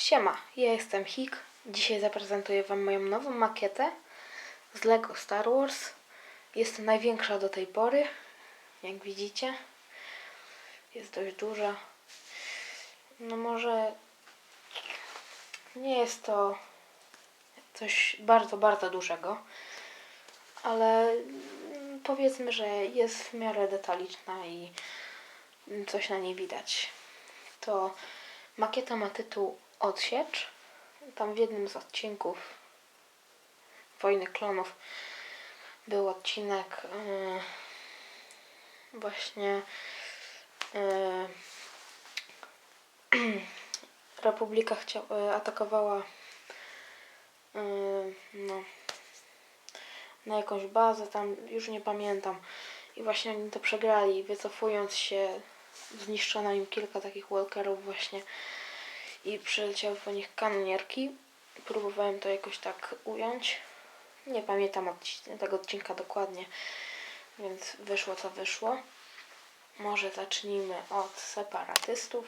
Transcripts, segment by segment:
Siema, ja jestem Hik. Dzisiaj zaprezentuję Wam moją nową makietę z Lego Star Wars. Jest to największa do tej pory, jak widzicie. Jest dość duża. No może nie jest to coś bardzo, bardzo dużego, ale powiedzmy, że jest w miarę detaliczna i coś na niej widać. To makieta ma tytuł Odsiecz. Tam w jednym z odcinków Wojny Klonów był odcinek yy, właśnie yy, Republika chcia, yy, atakowała yy, no, na jakąś bazę, tam już nie pamiętam. I właśnie oni to przegrali, wycofując się, zniszczono im kilka takich walkerów właśnie i przyleciały po nich kanonierki. Próbowałem to jakoś tak ująć. Nie pamiętam odci- tego odcinka dokładnie, więc wyszło co wyszło. Może zacznijmy od separatystów.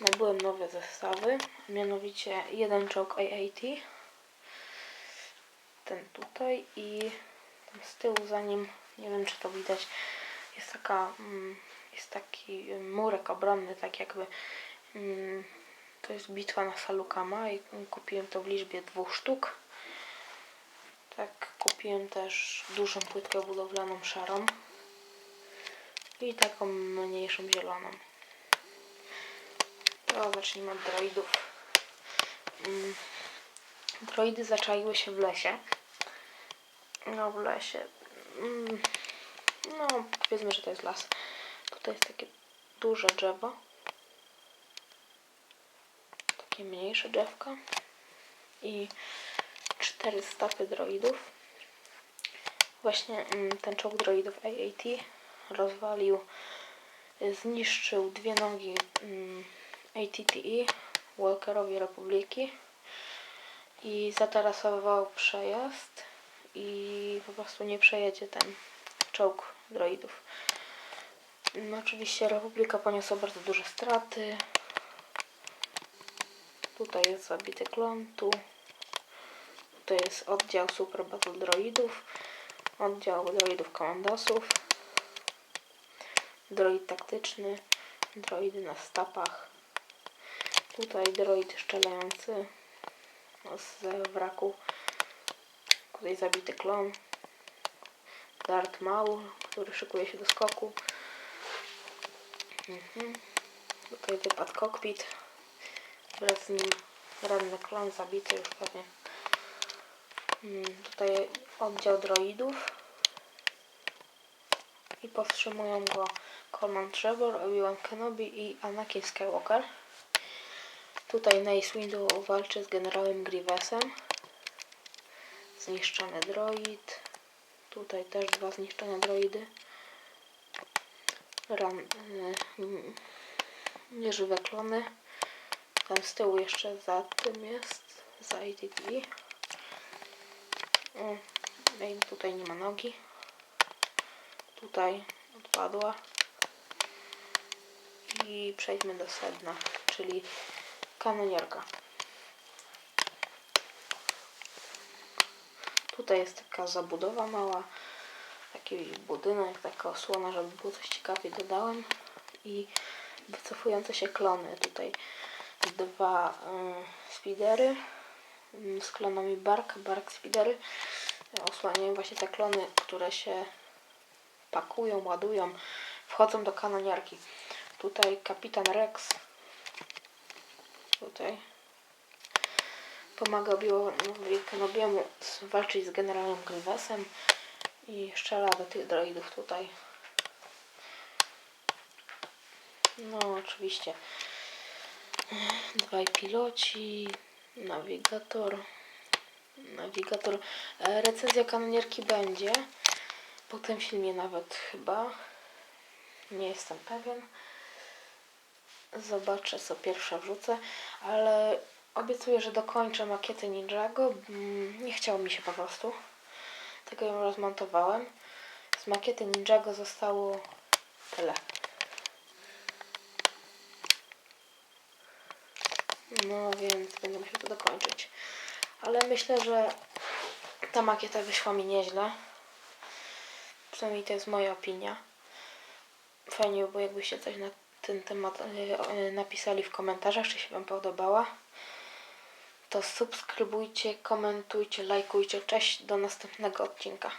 Nabyłem nowe zestawy, mianowicie jeden czołg AAT, ten tutaj i z tyłu za nim, nie wiem czy to widać, jest taka, mm, jest taki murek obronny, tak jakby mm, to jest bitwa na Salukama i kupiłem to w liczbie dwóch sztuk. Tak, kupiłem też dużą płytkę budowlaną szarą i taką mniejszą zieloną. To zacznijmy od droidów. Mm, Droidy zaczaiły się w lesie. No w lesie. Mm, No powiedzmy, że to jest las. Tutaj jest takie duże drzewo. Takie mniejsze drzewka. I cztery stopy droidów. Właśnie mm, ten czołg droidów AAT rozwalił, zniszczył dwie nogi mm, ATTE, Walkerowi Republiki i zatarasował przejazd i po prostu nie przejedzie ten czołg droidów. No, oczywiście Republika poniosła bardzo duże straty. Tutaj jest zabity klon, tu jest oddział Super Battle Droidów, oddział droidów komandosów, droid taktyczny, droidy na stapach, tutaj droid szczelający z wraku, tutaj zabity klon, Darth Maul, który szykuje się do skoku, mhm. tutaj wypadł kokpit, wraz z nim ranny klon zabity już pewnie. Mm, Tutaj oddział droidów i powstrzymują go Coleman Trevor, Obi-Wan Kenobi i Anakin Skywalker. Tutaj Mace Windu walczy z generałem Grievousem. Zniszczony droid. Tutaj też dwa zniszczone droidy. Ran, y, mm, nieżywe klony. Tam z tyłu jeszcze za tym jest, za ATT. O, no i tutaj nie ma nogi. Tutaj odpadła. I przejdźmy do sedna, czyli kanonierka. Tutaj jest taka zabudowa mała, taki budynek, taka osłona, żeby było coś ciekawiej dodałem i wycofujące się klony. Tutaj dwa y, speedery y, z klonami Bark, Bark speedery osłaniają właśnie te klony, które się pakują, ładują, wchodzą do kanoniarki. Tutaj kapitan Rex tutaj pomaga Obi-Wanowi Kenobiemu walczyć z generałem Grievousem i strzela do tych droidów tutaj. No oczywiście dwaj piloci, nawigator, nawigator. E, Recenzja kanonierki będzie po tym filmie nawet chyba. Nie jestem pewien. Zobaczę co pierwsze wrzucę, ale Obiecuję, że dokończę makietę Ninjago. Mm, nie chciało mi się po prostu. Tego ją rozmontowałem. Z makiety Ninjago zostało tyle. No więc będę musiał to dokończyć. Ale myślę, że ta makieta wyszła mi nieźle. Przynajmniej to jest moja opinia. Fajnie byłoby, jakbyście coś na ten temat e, napisali w komentarzach, czy się Wam podobała. To subskrybujcie, komentujcie, lajkujcie. Cześć, do następnego odcinka.